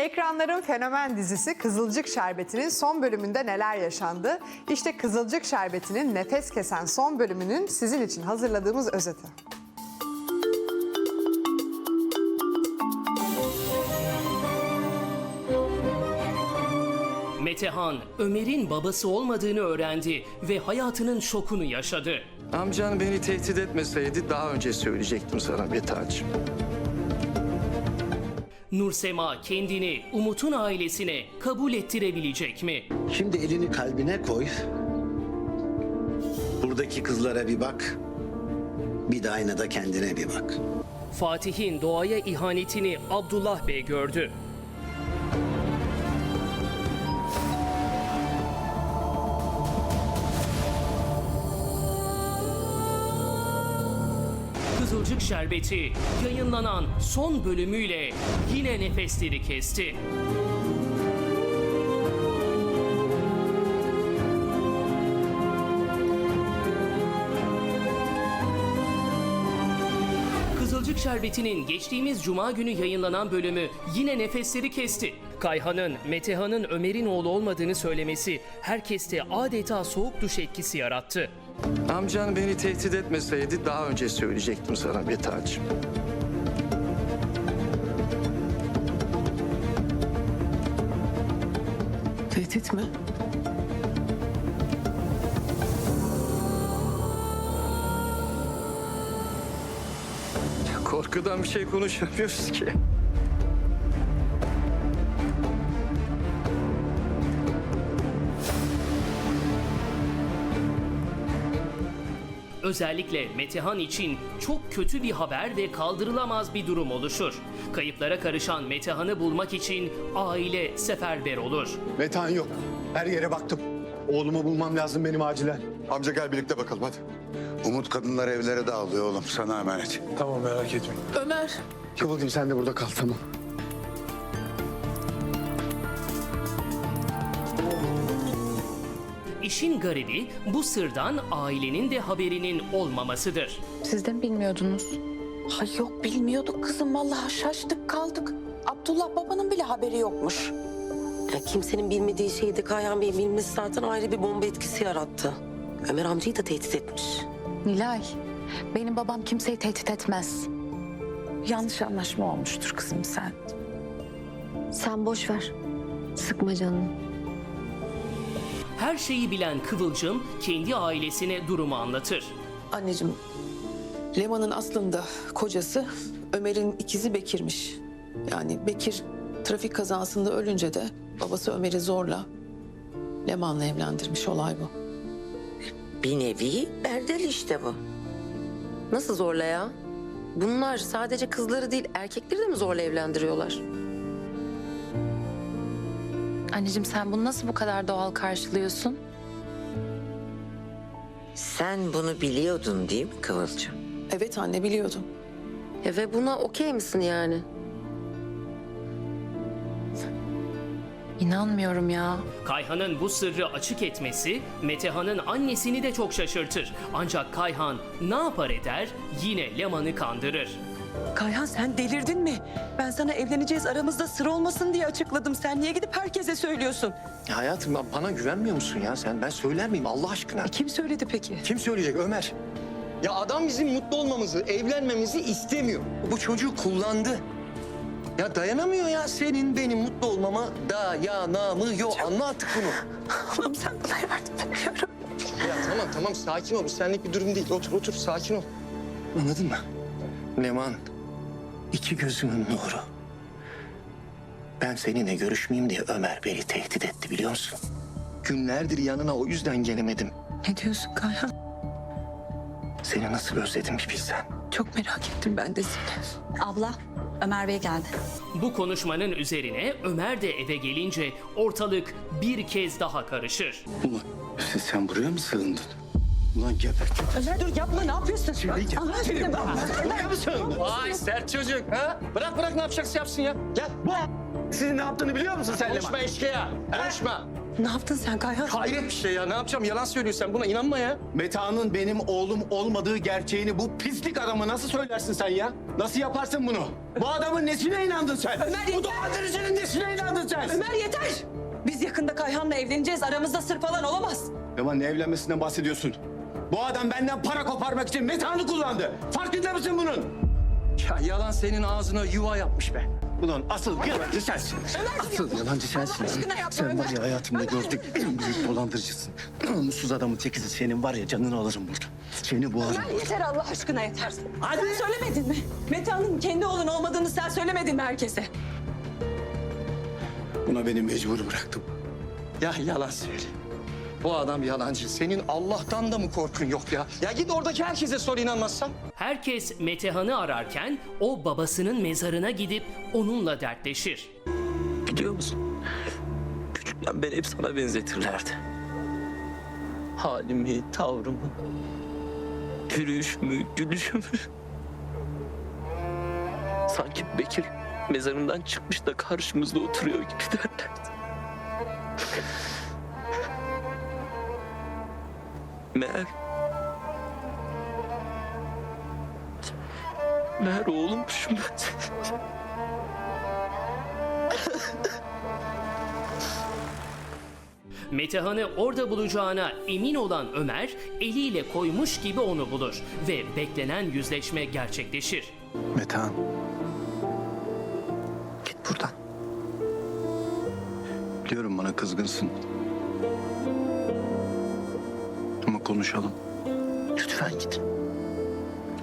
Ekranların fenomen dizisi Kızılcık Şerbeti'nin son bölümünde neler yaşandı? İşte Kızılcık Şerbeti'nin nefes kesen son bölümünün sizin için hazırladığımız özeti. Metehan, Ömer'in babası olmadığını öğrendi ve hayatının şokunu yaşadı. Amcan beni tehdit etmeseydi daha önce söyleyecektim sana Betacığım. Nursema kendini Umut'un ailesine kabul ettirebilecek mi? Şimdi elini kalbine koy. Buradaki kızlara bir bak. Bir de aynada kendine bir bak. Fatih'in doğaya ihanetini Abdullah Bey gördü. Kızılcık Şerbeti yayınlanan son bölümüyle yine nefesleri kesti. Kızılcık Şerbeti'nin geçtiğimiz cuma günü yayınlanan bölümü yine nefesleri kesti. Kayhan'ın, Metehan'ın Ömer'in oğlu olmadığını söylemesi herkeste adeta soğuk duş etkisi yarattı. Amcan beni tehdit etmeseydi daha önce söyleyecektim sana Betacığım. Tehdit mi? Korkudan bir şey konuşamıyoruz ki. Özellikle Metehan için çok kötü bir haber ve kaldırılamaz bir durum oluşur. Kayıplara karışan Metehan'ı bulmak için aile seferber olur. Metehan yok. Her yere baktım. Oğlumu bulmam lazım benim acilen. Amca gel birlikte bakalım hadi. Umut kadınlar evlere dağılıyor oğlum. Sana emanet. Tamam merak etmeyin. Ömer. Kıvılcım sen de burada kal tamam. İşin garibi bu sırdan ailenin de haberinin olmamasıdır. Siz de mi bilmiyordunuz? Ha yok bilmiyorduk kızım. Vallahi şaştık kaldık. Abdullah babanın bile haberi yokmuş. Ya kimsenin bilmediği şeyi de Kayhan Bey'in bilmesi zaten ayrı bir bomba etkisi yarattı. Ömer amcayı da tehdit etmiş. Nilay, benim babam kimseyi tehdit etmez. Yanlış anlaşma olmuştur kızım sen. Sen boş ver. Sıkma canını. Her şeyi bilen Kıvılcım kendi ailesine durumu anlatır. Anneciğim, Leman'ın aslında kocası Ömer'in ikizi Bekir'miş. Yani Bekir trafik kazasında ölünce de babası Ömer'i zorla Leman'la evlendirmiş olay bu. Bir nevi berdel işte bu. Nasıl zorla ya? Bunlar sadece kızları değil erkekleri de mi zorla evlendiriyorlar? Anneciğim sen bunu nasıl bu kadar doğal karşılıyorsun? Sen bunu biliyordun değil mi Kıvılcım? Evet anne biliyordum. Ya ve buna okey misin yani? İnanmıyorum ya. Kayhan'ın bu sırrı açık etmesi Metehan'ın annesini de çok şaşırtır. Ancak Kayhan ne yapar eder yine Leman'ı kandırır. Kayhan sen delirdin mi? Ben sana evleneceğiz aramızda sır olmasın diye açıkladım. Sen niye gidip herkese söylüyorsun? Ya hayatım ya bana güvenmiyor musun ya sen? Ben söyler miyim Allah aşkına? E, kim söyledi peki? Kim söyleyecek Ömer? Ya adam bizim mutlu olmamızı, evlenmemizi istemiyor. Bu çocuğu kullandı. Ya dayanamıyor ya senin benim mutlu olmama dayanamıyor. Anla artık bunu. Allah'ım sen bana yardım ediyorum. Ya tamam tamam sakin ol. Bu senlik bir durum değil. Otur otur sakin ol. Anladın mı? Leman, iki gözümün nuru. Ben seninle görüşmeyeyim diye Ömer beni tehdit etti biliyor musun? Günlerdir yanına o yüzden gelemedim. Ne diyorsun Kayhan? Seni nasıl özledim bir bilsen. Çok merak ettim ben de seni. Abla, Ömer Bey geldi. Bu konuşmanın üzerine Ömer de eve gelince ortalık bir kez daha karışır. Ulan sen, sen buraya mı sığındın? Ulan gebert. Ömer dur yapma ne yapıyorsun? Allah aşkına bak. Vay sert çocuk ha? Bırak bırak ne yapacaksa yapsın ya. Gel. Bu sizin ne yaptığını biliyor musun sen? Konuşma eşkıya. Konuşma. Ne yaptın sen Kayhan? Hayret bir şey ya. Ne yapacağım? Yalan söylüyorsun sen. Buna inanma ya. Metehan'ın benim oğlum olmadığı gerçeğini bu pislik adama nasıl söylersin sen ya? Nasıl yaparsın bunu? Bu adamın nesine inandın sen? Ömer Bu yeter! dolandırıcının nesine inandın sen? Ömer yeter! Biz yakında Kayhan'la evleneceğiz. Aramızda sır falan olamaz. Yaman ne evlenmesinden bahsediyorsun? Bu adam benden para koparmak için Metehan'ı kullandı. Farkında mısın bunun? Ya yalan senin ağzına yuva yapmış be. Ulan asıl yalancı sensin. Asıl yalancı sensin. aşkına yapma Sen var ya hayatımda gördük en büyük dolandırıcısın. Namussuz adamın tekizi senin var ya canını alırım burada. Seni boğarım. Ömer yeter Allah aşkına yeter. Hadi. Sen söylemedin mi? Metehan'ın kendi oğlun olmadığını sen söylemedin mi herkese? Buna beni mecbur bıraktım. Ya yalan söyle. Bu adam yalancı. Senin Allah'tan da mı korkun yok ya? Ya git oradaki herkese sor inanmazsan. Herkes Metehan'ı ararken o babasının mezarına gidip onunla dertleşir. Biliyor musun? Küçükten beri hep sana benzetirlerdi. Halimi, tavrımı, yürüyüşümü, gülüşümü. Sanki Bekir mezarından çıkmış da karşımızda oturuyor gibi derlerdi. Meğer... Meğer oğlummuşum ben. Metehan'ı orada bulacağına emin olan Ömer eliyle koymuş gibi onu bulur ve beklenen yüzleşme gerçekleşir. Metehan. Git buradan. Biliyorum bana kızgınsın. Ama konuşalım. Lütfen git.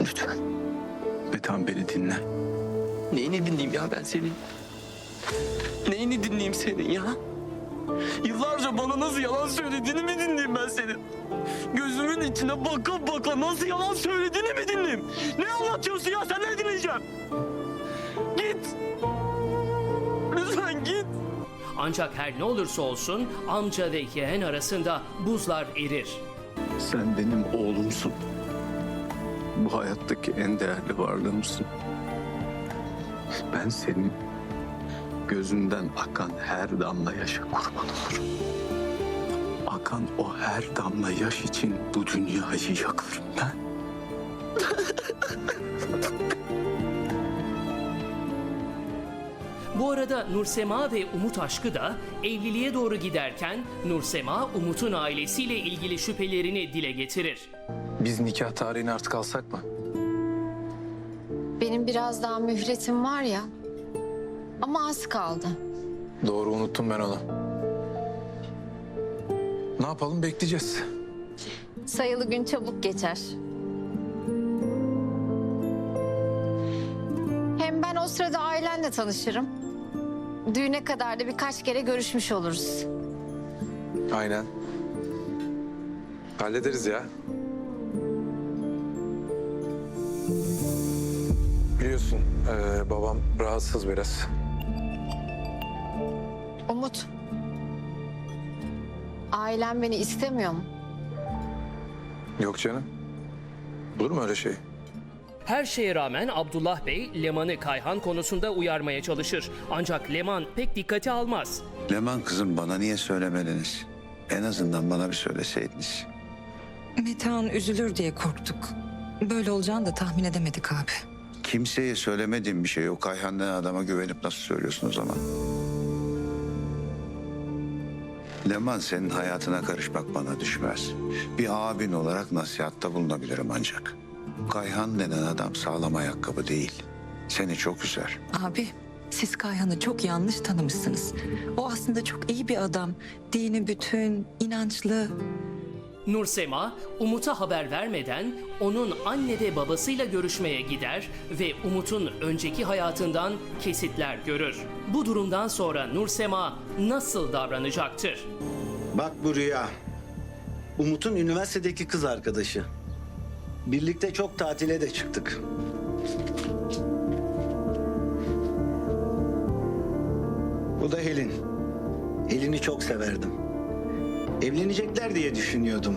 Lütfen. Metehan beni dinle. Neyini dinleyeyim ya ben senin? Neyini dinleyeyim senin ya? Yıllarca bana nasıl yalan söylediğini mi dinleyeyim ben senin? Gözümün içine baka baka nasıl yalan söylediğini mi dinleyeyim? Ne anlatıyorsun ya sen ne dinleyeceğim? Git. Lütfen git. Ancak her ne olursa olsun amca ve yeğen arasında buzlar erir. Sen benim oğlumsun. Bu hayattaki en değerli varlığımsın. Ben senin gözünden akan her damla yaşa kurban olurum. Akan o her damla yaş için bu dünyayı yakarım ben. Bu arada Nursema ve Umut aşkı da evliliğe doğru giderken Nursema Umut'un ailesiyle ilgili şüphelerini dile getirir. Biz nikah tarihini artık alsak mı? Benim biraz daha mühletim var ya. Ama az kaldı. Doğru unuttum ben onu. Ne yapalım bekleyeceğiz. Sayılı gün çabuk geçer. Hem ben o sırada ailenle tanışırım. Düğüne kadar da birkaç kere görüşmüş oluruz. Aynen. Hallederiz ya. Biliyorsun eee, babam rahatsız biraz. Umut. Ailem beni istemiyor mu? Yok canım. Olur mu öyle şey? Her şeye rağmen Abdullah Bey Leman'ı Kayhan konusunda uyarmaya çalışır. Ancak Leman pek dikkate almaz. Leman kızım bana niye söylemediniz? En azından bana bir söyleseydiniz. Metehan üzülür diye korktuk. Böyle olacağını da tahmin edemedik abi. Kimseye söylemediğim bir şey yok. Ayhan denen adama güvenip nasıl söylüyorsun o zaman? Leman senin hayatına karışmak bana düşmez. Bir abin olarak nasihatta bulunabilirim ancak. Kayhan denen adam sağlam ayakkabı değil. Seni çok üzer. Abi siz Kayhan'ı çok yanlış tanımışsınız. O aslında çok iyi bir adam. Dini bütün, inançlı. Nursema, Umut'a haber vermeden onun anne ve babasıyla görüşmeye gider ve Umut'un önceki hayatından kesitler görür. Bu durumdan sonra Nursema nasıl davranacaktır? Bak bu Rüya. Umut'un üniversitedeki kız arkadaşı. Birlikte çok tatile de çıktık. Bu da Helin. Helin'i çok severdim. Evlenecekler diye düşünüyordum.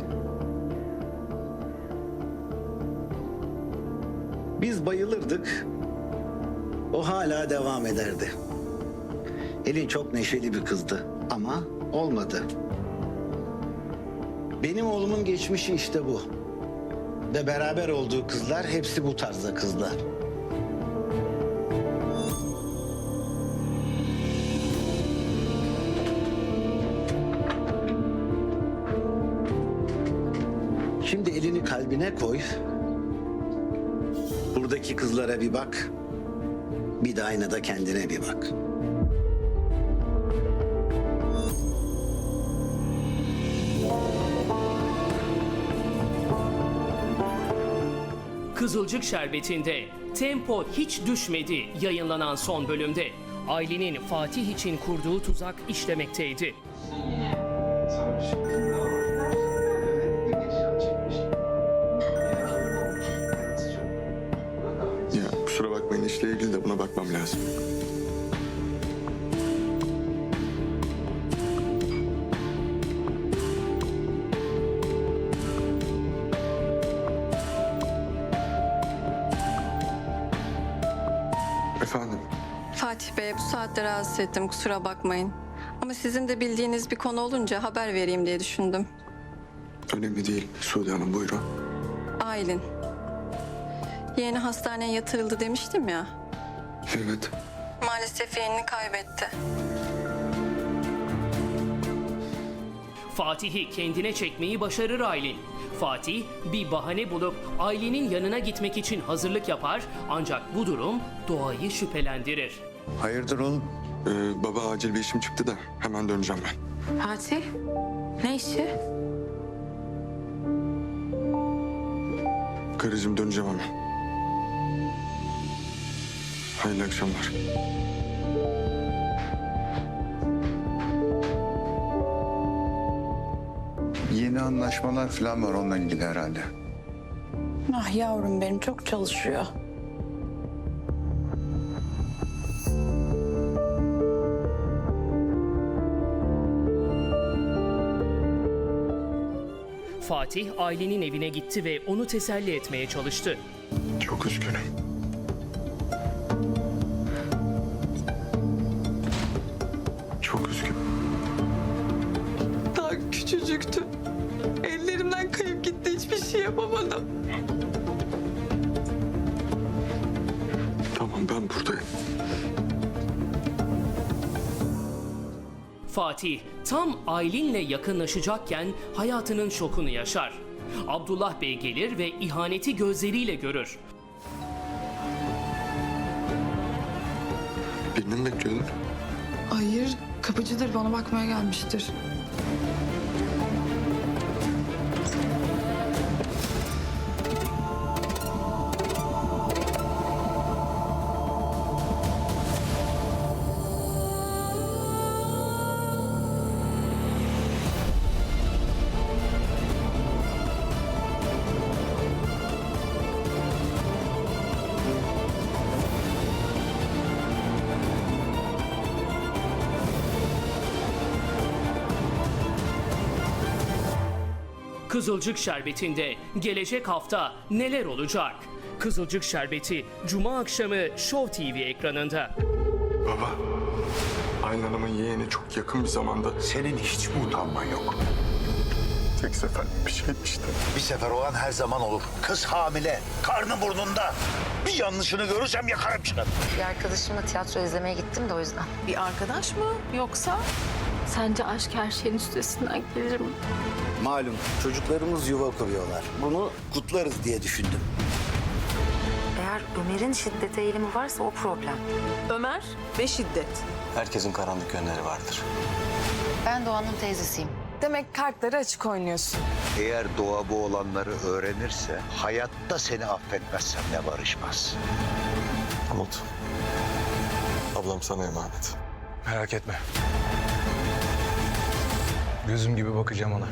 Biz bayılırdık. O hala devam ederdi. Helin çok neşeli bir kızdı ama olmadı. Benim oğlumun geçmişi işte bu. Ve beraber olduğu kızlar hepsi bu tarzda kızlar. Şimdi elini kalbine koy. Buradaki kızlara bir bak. Bir de aynada kendine bir bak. Kızılcık Şerbeti'nde tempo hiç düşmedi yayınlanan son bölümde. Aylin'in Fatih için kurduğu tuzak işlemekteydi. Ya kusura bakmayın işle ilgili de buna bakmam lazım. Saatte rahatsız ettim kusura bakmayın. Ama sizin de bildiğiniz bir konu olunca haber vereyim diye düşündüm. Önemli değil. Sude Hanım buyurun. Aylin. Yeğeni hastaneye yatırıldı demiştim ya. Evet. Maalesef yeğenini kaybetti. Fatih'i kendine çekmeyi başarır Aylin. Fatih bir bahane bulup Aylin'in yanına gitmek için hazırlık yapar ancak bu durum Doğa'yı şüphelendirir. Hayırdır oğlum? Ee, baba acil bir işim çıktı da hemen döneceğim ben. Fatih, ne işi? Karıcığım döneceğim hemen. Hayırlı akşamlar. Anlaşmalar falan var onunla ilgili herhalde. Ah yavrum benim çok çalışıyor. Fatih Aylin'in evine gitti ve onu teselli etmeye çalıştı. Çok üzgünüm. Yapamadım. Tamam ben buradayım. Fatih tam Aylin'le yakınlaşacakken hayatının şokunu yaşar. Abdullah Bey gelir ve ihaneti gözleriyle görür. Birini mi bekliyordun? Hayır kapıcıdır bana bakmaya gelmiştir. Kızılcık Şerbeti'nde gelecek hafta neler olacak? Kızılcık Şerbeti Cuma akşamı Show TV ekranında. Baba. Aylin Hanım'ın yeğeni çok yakın bir zamanda Senin hiç mi utanman yok? Tek seferlik bir şey işte. Bir sefer olan her zaman olur. Kız hamile, karnı burnunda. Bir yanlışını görürsem yakarım çıkarım. Bir arkadaşımla tiyatro izlemeye gittim de o yüzden. Bir arkadaş mı yoksa? Sence aşk her şeyin üstesinden gelir mi? Malum çocuklarımız yuva kuruyorlar. Bunu kutlarız diye düşündüm. Eğer Ömer'in şiddete eğilimi varsa o problem. Ömer ve şiddet. Herkesin karanlık yönleri vardır. Ben Doğan'ın teyzesiyim. Demek kartları açık oynuyorsun. Eğer doğa bu olanları öğrenirse hayatta seni affetmezsem de barışmaz. Umut. Ablam sana emanet. Merak etme. Gözüm gibi bakacağım ona.